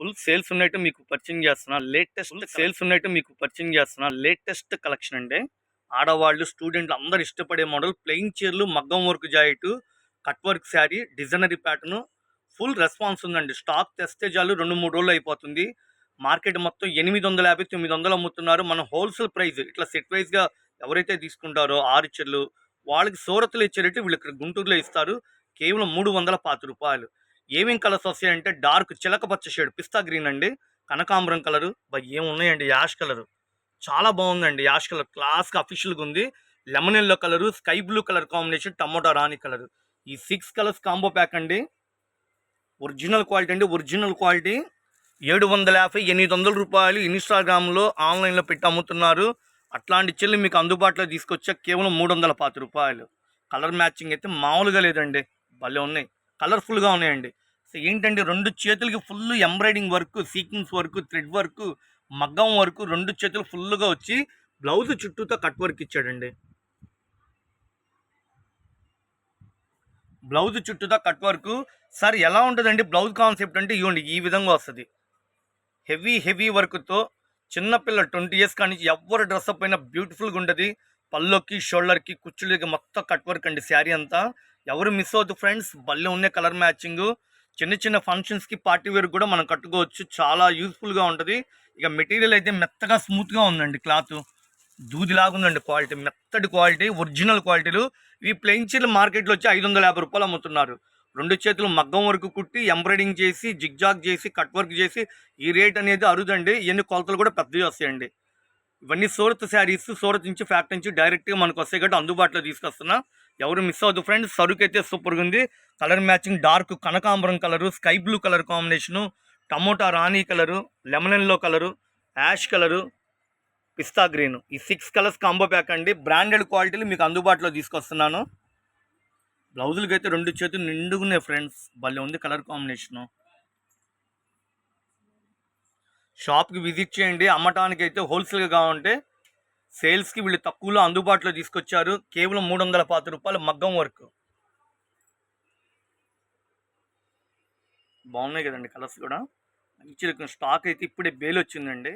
Full sales ఉన్నట్టు మీకు పరిచయం చేస్తున్నా లేటెస్ట్ సేల్స్ ఉన్నట్టు మీకు పరిచయం చేస్తున్నా లేటెస్ట్ కలెక్షన్ అండి ఆడవాళ్ళు స్టూడెంట్లు అందరు ఇష్టపడే మోడల్ ప్లెయిన్ చీరలు మగ్గం work జాయిట్ cut work saree designer pattern full response ఉందండి. స్టాక్ తెస్తే చాలు రెండు మూడు రోజులు అయిపోతుంది. మార్కెట్ మొత్తం ఎనిమిది వందల యాభై తొమ్మిది వందలు అమ్ముతున్నారు. మనం హోల్సేల్ ప్రైస్ ఇట్లా సెట్ వైజ్గా ఎవరైతే తీసుకుంటారో ఆరు చీరలు వాళ్ళకి సూరత్లో ఇచ్చే రేటు వీళ్ళు ఇక్కడ గుంటూరులో ఇస్తారు. కేవలం మూడు వందల పాతి రూపాయలు. ఏమేం కలర్స్ వస్తాయంటే డార్క్ చిలక పచ్చ షేడ్ పిస్తా గ్రీన్ అండి కనకాంబరం కలరు బై ఏమున్నాయండి యాష్ కలరు. చాలా బాగుందండి యాష్ కలర్ క్లాస్గా అఫీషియల్గా ఉంది. Lemon yellow colour sky blue colour combination tomato రాణి కలర్. ఈ సిక్స్ కలర్స్ కాంబో ప్యాక్ అండి. ఒరిజినల్ క్వాలిటీ అండి ఒరిజినల్ క్వాలిటీ. ఏడు వందల యాభై ఎనిమిది వందల రూపాయలు ఇన్స్టాగ్రామ్లో ఆన్లైన్లో పెట్టి అమ్ముతున్నారు. అట్లాంటి చెల్లి మీకు అందుబాటులో తీసుకొచ్చా కేవలం మూడు వందల పాతి రూపాయలు. కలర్ మ్యాచింగ్ అయితే మామూలుగా లేదండి. భలే ఉన్నాయి. కలర్ఫుల్గా ఉన్నాయండి. సో ఏంటంటే రెండు చేతులకి full embroidery work sequence work thread work మగ్గం వర్క్ రెండు చేతులు ఫుల్గా వచ్చి బ్లౌజ్ చుట్టూతో కట్ వర్క్ ఇచ్చాడండి. బ్లౌజ్ చుట్టూతో కట్ వర్క్ సార్ ఎలా ఉంటుందండి బ్లౌజ్ కాన్సెప్ట్ అంటే ఇవ్వండి ఈ విధంగా వస్తుంది. హెవీ హెవీ వర్క్తో చిన్నపిల్ల ట్వంటీ ఇయర్స్ కానీ ఎవరు డ్రెస్అప్ అయినా బ్యూటిఫుల్గా ఉంటుంది. పల్లోకి షోల్డర్కి కుచ్చులకి మొత్తం కట్ వర్క్ అండి శారీ అంతా. ఎవరు మిస్ అవుతుంది ఫ్రెండ్స్ భలే ఉన్నాయి కలర్ మ్యాచింగ్ చిన్న చిన్న ఫంక్షన్స్కి పార్టీ వేర్ కూడా మనం కట్టుకోవచ్చు. చాలా యూస్ఫుల్గా ఉంటుంది. ఇక మెటీరియల్ అయితే మెత్తగా స్మూత్గా ఉందండి క్లాత్ దూదిలాగా ఉందండి క్వాలిటీ మెత్తటి క్వాలిటీ ఒరిజినల్ క్వాలిటీలు ఇవి ప్లెయిన్ చీరలు మార్కెట్లో వచ్చి ఐదు వందల యాభై రూపాయలు అమ్ముతున్నారు. రెండు చేతులు మగ్గం వరకు కుట్టి ఎంబ్రాయిడింగ్ చేసి జిగ్జాగ్ చేసి కట్ వర్క్ చేసి ఈ రేట్ అనేది అరుదండి. ఇవన్నీ కొలతలు కూడా పెద్దవి వస్తాయండి. ఇవన్నీ సూరత్ శారీస్ సూరత్ నుంచి ఫ్యాక్టరీ నుంచి డైరెక్ట్గా మనకు వస్తాయి కాబట్టి అందుబాటులో తీసుకొస్తున్నా. ఎవరు మిస్ అవ్వద్దు ఫ్రెండ్స్ సరుకు అయితే సూపర్గా ఉంది. కలర్ మ్యాచింగ్ డార్క్ కనకాంబరం colour sky blue colour combination tomato రాణి colour lemon yellow colour ash colour పిస్తా గ్రీన్ ఈ సిక్స్ కలర్స్ కాంబో ప్యాక్ అండి. బ్రాండెడ్ క్వాలిటీలు మీకు అందుబాటులో తీసుకొస్తున్నాను. బ్లౌజులకి అయితే రెండు చేతులు నిండుగున్నాయి ఫ్రెండ్స్ భలే ఉంది కలర్ కాంబినేషను షాప్కి విజిట్ చేయండి. అమ్మటానికి అయితే హోల్సేల్గా కావాలంటే సేల్స్కి వీళ్ళు తక్కువలో అందుబాటులో తీసుకొచ్చారు. కేవలం మూడు వందల పాతి రూపాయలు మగ్గం వర్క్. బాగున్నాయి కదండి కలర్స్ కూడా. మంచి స్టాక్ అయితే ఇప్పుడే బేల్ వచ్చిందండి.